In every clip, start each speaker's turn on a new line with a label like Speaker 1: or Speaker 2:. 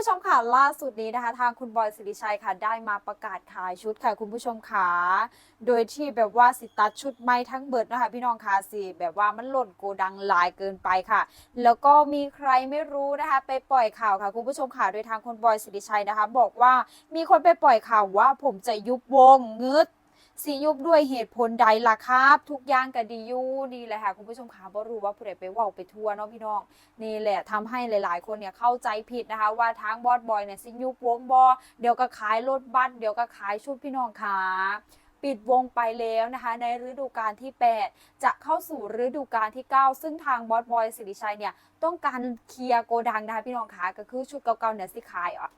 Speaker 1: ผู้ชมค่ะล่าสุดนี้นะคะ ทางคุณบอยสิริชัยค่ะ ได้มาประกาศขายชุดค่ะคุณผู้ชมค่ะโดยที่แบบว่าสิตัดชุดใหม่ทั้งเบิดนะคะพี่น้องค่ะสิแบบว่ามันหล่นโกดังหลายเกินไปค่ะ แล้วก็มีใครไม่รู้นะคะ ไปปล่อยข่าวค่ะคุณผู้ชมค่ะโดยทางคุณบอยสิริชัยนะคะ บอกว่ามีคนไปปล่อยข่าวว่าผมจะยุบวงงึด สียุบด้วยเหตุผลใดล่ะครับ ทุกอย่างก็ดีอยู่นี่แหละค่ะคุณผู้ชมค่ะบ่รู้ว่าผู้ใดไปว่าไปทัวเนาะพี่น้องนี่แหละทำให้หลาย ๆ คนเนี่ยเข้าใจผิดนะคะ ว่าทางบอสบอยเนี่ยสิยุบวงบอเดี๋ยวก็ขายรถบัสเดี๋ยวก็ขายชุดพี่น้องค่ะปิดวงไปแล้วนะคะในฤดูกาลที่ 8 จะเข้าสู่ฤดูกาลที่ 9 ซึ่งทางบอสบอยสิริชัยเนี่ยต้องการเคลียร์โกดังนะคะพี่น้องค่ะก็คือชุดเก่าๆเนี่ยสิขายอะ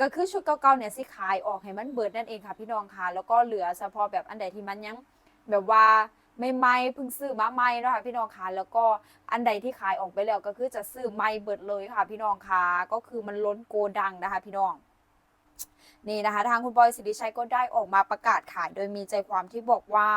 Speaker 1: ก็คือชุดเก่าๆเนี่ยสิขายออกให้มันเบิดนั่นเองค่ะพี่น้องค่ะ แล้วก็เหลือเฉพาะแบบอันใดที่มันยังแบบว่าไม่ไม่เพิ่งซื้อมาใหม่เนาะค่ะพี่น้องค่ะแล้วก็อันใดที่ขายออกไปแล้วก็คือจะซื้อใหม่เบิดเลยค่ะ พี่น้องค่ะก็คือมันล้นโกดังนะคะ พี่น้องนี่นะคะ ทางคุณบอยสิริชัยก็ได้ออกมาประกาศขายโดยมีใจความที่บอกว่า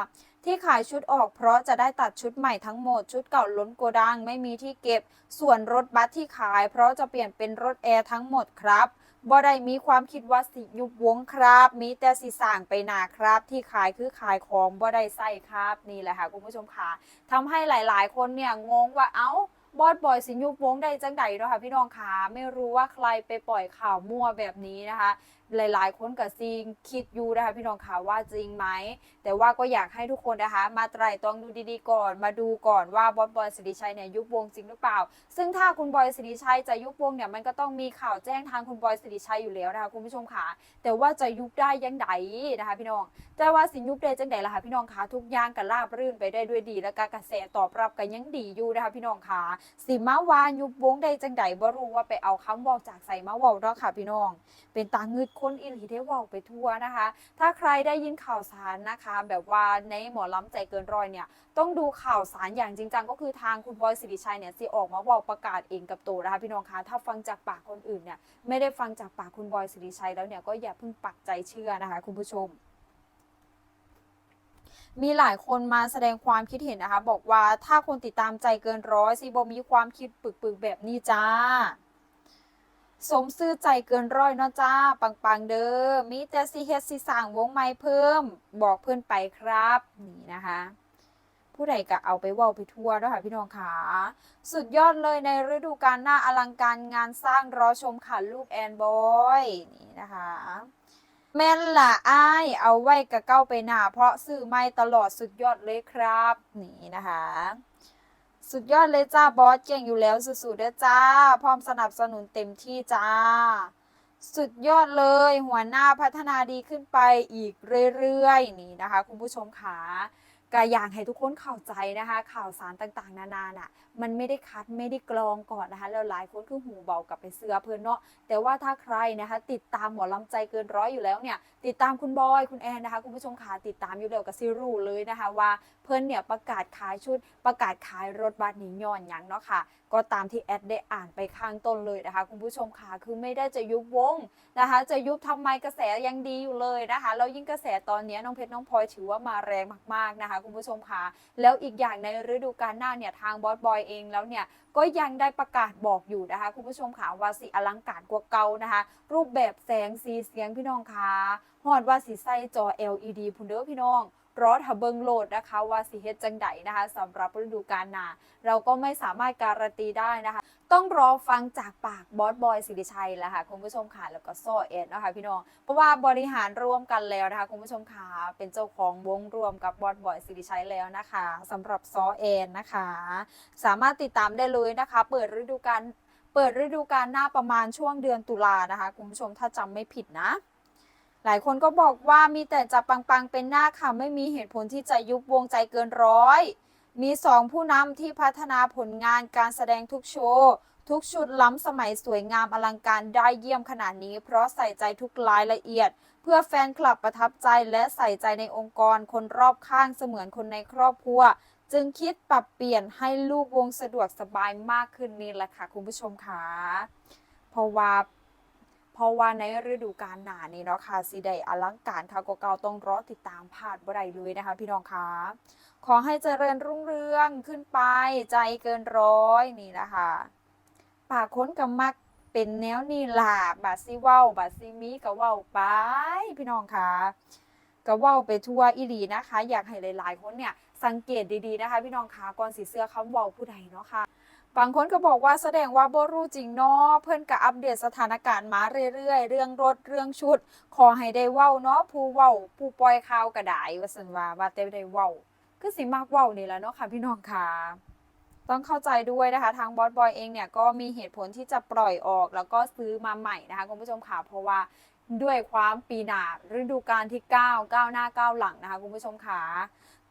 Speaker 1: ที่ขายชุดออกเพราะจะได้ตัดชุดใหม่ทั้งหมดชุดเก่าล้นโกดัง ไม่มีที่เก็บส่วนรถบัสที่ขาย เพราะจะเปลี่ยนเป็นรถแอร์ทั้งหมดครับ บ่ได้มีความคิดว่าสิยุบวงครับ มีแต่สิสั่งไปหนาครับ ที่ขายคือขายของบ่ได้ใส่ครับนี่แหละค่ะคุณผู้ชมค่ะทำให้หลาย ๆ คนเนี่ยงงว่าเอ้าบอสบอยสิยุบวงได้จังใดเนาะค่ะพี่น้องค่ะไม่รู้ว่าใครไปปล่อยข่าวมั่วแบบนี้นะคะ หลาย ๆ คนกับซีงคิดอยู่นะคะพี่น้องค่ะว่าจริงไหม แต่ว่าก็อยากให้ทุกคนนะคะ มาไตร่ตรองดูดีๆก่อน มาดูก่อนว่าบอสบอยสิริชัยเนี่ยยุบวงจริงหรือเปล่า ซึ่งถ้าคุณบอยสิริชัยจะยุบวงเนี่ยมันก็ต้องมีข่าวแจ้งทางคุณบอยสิริชัยอยู่แล้วนะคะคุณผู้ชมค่ะ แต่ว่าจะยุบได้ยังไงนะคะพี่น้องแต่ว่าสิยุบได้จังไดล่ะคะพี่น้องคะทุกอย่างก็ราบรื่นไปได้ด้วยดี และการกระแสตอบรับก็ยังดีอยู่นะคะพี่น้องค่ะสิมาวานยุบวงได้จังไดบ่รู้ว่าไปเอาคำบอกจากใส่มาเว้าเนาะค่ะพี่น้อง เป็นตางึดคนอิหลีได้ว้าไปทั่วนะคะ ถ้าใครได้ยินข่าวสารนะคะ แบบว่าในหมอล้ำใจเกินร้อยเนี่ยต้องดูข่าวสารอย่างจริงจังก็คือทางคุณบอยสิริชัยเนี่ยสิออกมาบอกประกาศเองกับตัวนะคะพี่น้องคะถ้าฟังจากปากคนอื่นเนี่ยไม่ได้ฟังจากปากคุณบอยสิริชัยแล้วเนี่ยก็อย่าเพิ่งปักใจเชื่อนะคะ คุณผู้ชมมีหลายคนมาแสดงความคิดเห็นนะคะ บอกว่าถ้าคนติดตามใจเกินร้อยซีบมีความคิดปึกๆแบบนี้จ้า สมซื่อใจเกินร้อยเนาะจ้า ปังๆเด้อมีแต่สิเฮ็ดสิสร้างวงใหม่เพิ่ม บอกเพื่อนไปครับ นี่นะคะ ผู้ใดก็เอาไปว่าไปทั่วเนาะค่ะพี่น้องขาสุดยอดเลยในฤดูกาลหน้าอลังการงานสร้างรอชมค่ะลูกแอนบอยนี่นะคะแม่นละอ้ายเอาไว้กะเก้าไปหน้า เพราะซื้อไม่ตลอดสุดยอดเลยครับ นี่นะคะ สุดยอดเลยจ้าบอสเก่งอยู่แล้วสุดๆเด้อจ้า พร้อมสนับสนุนเต็มที่จ้า สุดยอดเลยหัวหน้าพัฒนาดีขึ้นไปอีกเรื่อยๆ นี่นะคะ คุณผู้ชมขา ก็อยากให้ทุกคนเข้าใจนะคะ ข่าวสารต่างๆ นานาน่ะมันไม่ได้คัดไม่ได้กรองก่อนนะคะ แล้วหลายคนคือหูเบากับไปเสือเพื่อนเนาะแต่ว่าถ้าใครนะคะ ติดตามหมอลำใจเกินร้อยอยู่แล้วเนี่ย ติดตามคุณบอยคุณแอนนะคะ คุณผู้ชมขาติดตามอยู่แล้วกับซิรูเลยนะคะ ว่าเพื่อนเนี่ยประกาศขายชุด ประกาศขายรถบัสหนีย้อนยังเนาะค่ะ ก็ตามที่แอดได้อ่านไปข้างต้นเลยนะคะ คุณผู้ชมค่ะคือไม่ได้จะยุบวงนะคะ จะยุบทำไมกระแสยังดีอยู่เลยนะคะแล้วยิ่งกระแสตอนนี้น้องเพชรน้องพลอยถือว่ามาแรงมากๆนะคะคุณผู้ชมคะแล้วอีกอย่างในฤดูกาลหน้าเนี่ยทางบอสบอยเองแล้วเนี่ยก็ยังได้ประกาศบอกอยู่นะคะ คุณผู้ชมค่ะว่าสีอลังการกว่าเก่านะคะ รูปแบบแสงสีเสียงพี่น้องคะหอดว่าสีไส้จอ LED พุ่นเด้อพี่น้อง รอทะเบิงโหลดนะคะว่าสีเฮ็ดจังไดนะคะสำหรับฤดูกาลนา เราก็ไม่สามารถการันตีได้นะคะ ต้องรอฟังจากปากบอสบอยสิริชัยแหละค่ะคุณผู้ชมค่ะแล้วก็โซเอ็ดนะคะพี่น้องเพราะว่าบริหารร่วมกันแล้วนะคะคุณผู้ชมค่ะเป็นเจ้าของวงรวมกับบอสบอยสิริชัยแล้วนะคะสำหรับซอเอ็นนะคะ สามารถติดตามได้เลยนะคะ เปิดฤดูกาลเปิดฤดูกาลหน้าประมาณช่วงเดือนตุลานะคะคุณผู้ชมถ้าจำไม่ผิดนะ หลายคนก็บอกว่ามีแต่จะปังๆเป็นหน้าค่ะ ไม่มีเหตุผลที่จะยุบวงใจเกินร้อย มีสองผู้นำที่พัฒนาผลงานการแสดงทุกโชว์ ทุกชุดล้ำสมัยสวยงามอลังการได้เยี่ยมขนาดนี้ เพราะใส่ใจทุกรายละเอียด เพื่อแฟนคลับประทับใจและใส่ใจในองค์กรคนรอบข้างเสมือนคนในครอบครัว จึงคิดปรับเปลี่ยนให้ลูกวงสะดวกสบายมากขึ้นนี่แหละค่ะคุณผู้ชมค่ะเพราะว่า ราะว่าในฤดูกาลหนานี้เนาะค่ะสีใดอลังการค่ะก็เก่าต้องรอติดตามพลาดบ่ได้เลยนะคะ พี่น้องคะขอให้เจริญรุ่งเรืองขึ้นไปใจเกินร้อยนี่นะคะปากค้นกับมักเป็นแนวนี่ล่ะบาซิเว้าบาซิมีก็เว้าไป พี่น้องคะก็เว้าไปทั่วอีหลีนะคะ อยากให้หลาย ๆ คนเนี่ยสังเกตดีๆนะคะ พี่น้องคะก่อนสิเสื้อคำเว้าผู้ใดเนาะค่ะ บางคนก็บอกว่าแสดงว่าบ่รู้จริงเนาะเพิ่อนก็อัปเดตสถานการณ์มาเรื่อยๆ เรื่องรถเรื่องชุด ขอให้ได้เว้าเนาะผู้เว้าผู้ปล่อยข่าวก็ได้ว่าซั่นว่าว่าแต่ได้เว้าคือสิมักเว้านี่แหละเนาะค่ะพี่น้องค่ะต้องเข้าใจด้วยนะคะทางบอสบอยเองเนี่ยก็มีเหตุผลที่จะปล่อยออกแล้วก็ซื้อมาใหม่นะคะคุณผู้ชมค่ะเพราะว่า ด้วยความปีหนาฤดูกาลที่ 9 ก้าวหน้าก้าวหลังนะคะคุณผู้ชมค่ะ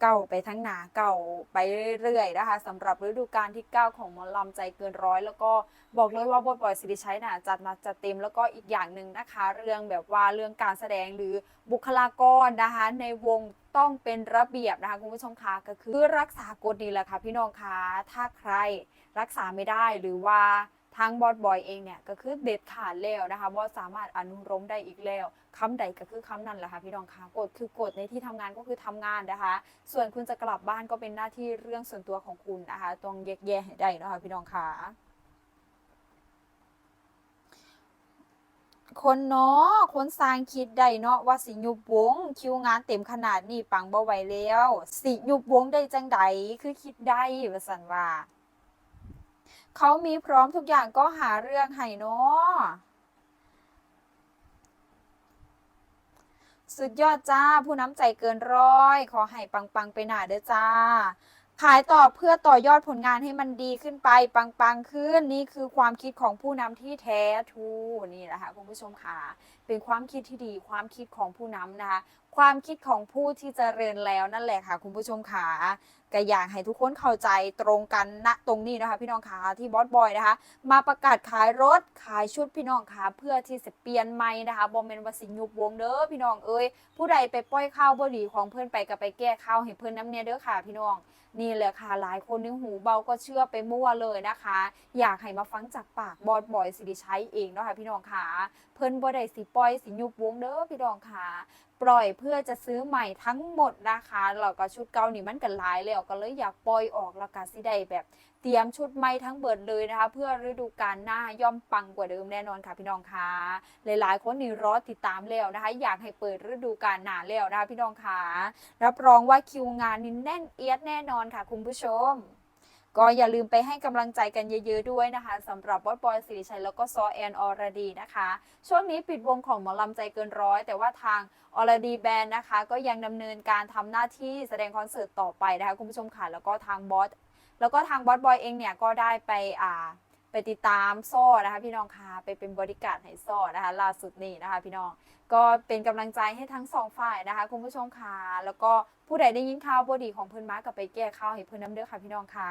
Speaker 1: เก่าไปทั้งหนาเก่าไปเรื่อยๆนะคะสำหรับฤดูกาลที่ 9 ของมอลำใจเกินร้อยแล้วก็บอกเลยว่าบอสบอยสิริชัยน่ะจัดมาจัดเต็มแล้วก็อีกอย่างหนึ่งนะคะ เรื่องแบบว่าเรื่องการแสดงหรือบุคลากรนะคะ ในวงต้องเป็นระเบียบนะคะคุณผู้ชมคะก็คือรักษากฎนี่แหละค่ะพี่น้องคะถ้าใครรักษาไม่ได้หรือว่า ทางบอสบอยเองเนี่ยก็คือเด็ดขาดแล้วนะคะว่าสามารถอนุรมได้อีกแล้วคำใดก็คือคำนั้นแหละค่ะพี่น้องคะกฎคือกฎในที่ทำงานก็คือทำงานนะคะ ส่วนคุณจะกลับบ้านก็เป็นหน้าที่เรื่องส่วนตัวของคุณนะคะต้องแยกแยะให้ได้นะคะพี่น้องคะคนเนาะคนสร้างคิดได้เนาะว่าสิยุบวง คิวงานเต็มขนาดนี้ปังบ่ไหวแล้ว สิยุบวงได้จังใดคือคิดได้ว่าสันว่า เขามีพร้อมทุกอย่างก็หาเรื่องให้เนาะสุดยอดจ้า ผู้น้ำใจเกินร้อย ขอให้ปังๆไปหนาเด้อจ้า ขายต่อเพื่อต่อยอดผลงานให้มันดีขึ้นไป ปังๆขึ้นนี่คือความคิดของผู้นำที่แท้ทูนี่แหละค่ะคุณผู้ชมค่ะ เป็นความคิดที่ดีความคิดของผู้นำนะคะ ความคิดของผู้ที่เจริญแล้วนั่นแหละค่ะ คุณผู้ชมค่ะ ก็อยากให้ทุกคนเข้าใจตรงกันณตรงนี้นะคะ พี่น้องค่ะที่บอสบอยนะคะ มาประกาศขายรถขายชุดพี่น้องค่ะเพื่อที่จะเปลี่ยนใหม่นะคะบอมเมนวสิยุบวงเด้อพี่น้องเอ้ยผู้ใดไปปล่อยข้าวบ่ดีของเพื่อนไปก็ไปแก้ข้าวให้เพื่อนน้ำเนี่ยเด้อค่ะ พี่น้องนี่แหละค่ะหลายคนนึงหูเบาก็เชื่อไปมั่วเลยนะคะ อยากให้มาฟังจากปากบอสบอยสิริชัยเองเนาะค่ะพี่น้องค่ะเพิ่นบ่ได้สิปล่อยสิยุบวงเด้อพี่น้องค่ะปล่อยเพื่อจะซื้อใหม่ทั้งหมดนะคะแล้วก็ชุดเก่านี่มันกันหลายแล้วก็เลยอยากปล่อยออกแล้วก็สิได้แบบเตรียมชุดใหม่ทั้งเบิดเลยนะคะ เพื่อฤดูกาลหน้าย่อมปังกว่าเดิมแน่นอนค่ะพี่น้องค่ะหลายๆ คนนี่รอติดตามแล้วนะคะ อยากให้เปิดฤดูกาลหนาแล้วนะคะพี่น้องค่ะรับรองว่าคิวงานนี่แน่นเอียดแน่นอนค่ะคุณผู้ชม ก็อย่าลืมไปให้กำลังใจกันเยอะๆด้วยนะคะสำหรับบอสบอยสิริชัยแล้วก็ซอแอนออรดีนะคะ ช่วงนี้ปิดวงของหมอลำใจเกินร้อย แต่ว่าทางอรดีแบนด์นะคะ ก็ยังดำเนินการทำหน้าที่แสดงคอนเสิร์ตต่อไปนะคะคุณผู้ชมค่ะแล้วก็ทางบอสแล้วก็ทางบอสบอยเองเนี่ยก็ได้ไปอ่า ไปติดตามโซ่นะคะพี่น้องคะไปเป็นบริการดให้โซ่นะคะล่าสุดนี่นะคะพี่น้องก็เป็นกำลังใจให้ทั้งสองฝ่ายนะคะคุณผู้ชมค่ะแล้วก็ผู้ใดได้ยินข่าวบดีของเพื่อนมากับไปแก้ข่าวให้เพื่อนน้ำเด้อค่ะพี่น้องค่ะ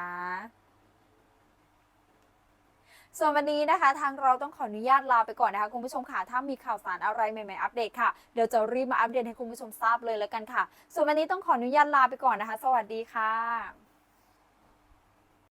Speaker 1: ส่วนวันนี้นะคะ ทางเราต้องขออนุญาตลาไปก่อนนะคะ คุณผู้ชมค่ะ ถ้ามีข่าวสารอะไรใหม่ๆอัปเดตค่ะ เดี๋ยวจะรีบมาอัปเดตให้คุณผู้ชมทราบเลยแล้วกันค่ะ ส่วนวันนี้ต้องขออนุญาตลาไปก่อนนะคะ สวัสดีค่ะ